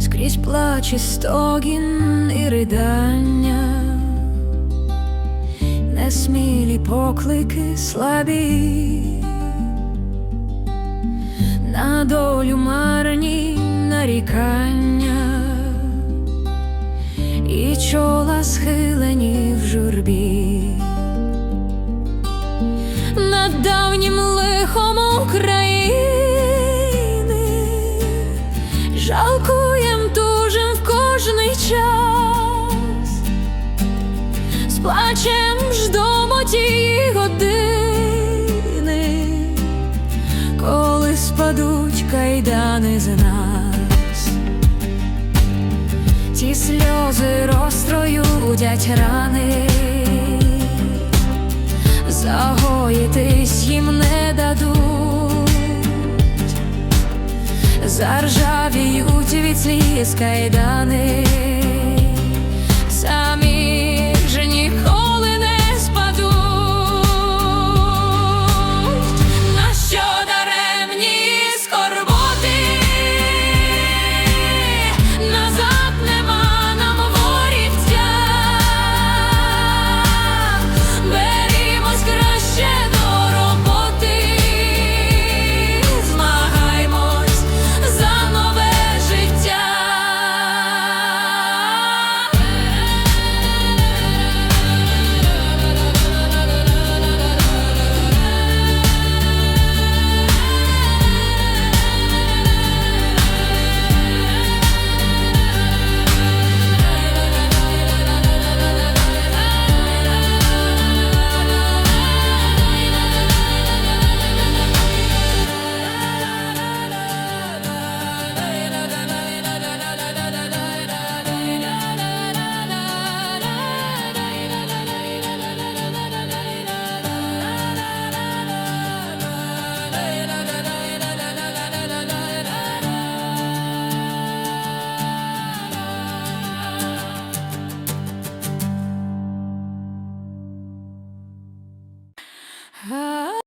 Скрізь плач і стогін і ридання, несмілі поклики слабі, на долю марні нарікання, і чола схилені в журбі. Над давнім лихом України жалкуєм тужим в кожний час, з плачем ждомо тієї години, коли спадуть кайдани з нас, ті сльози розстроюдять рани. Загоїтись їм не дадуть, заржавіють від сліз кайдани, Ah.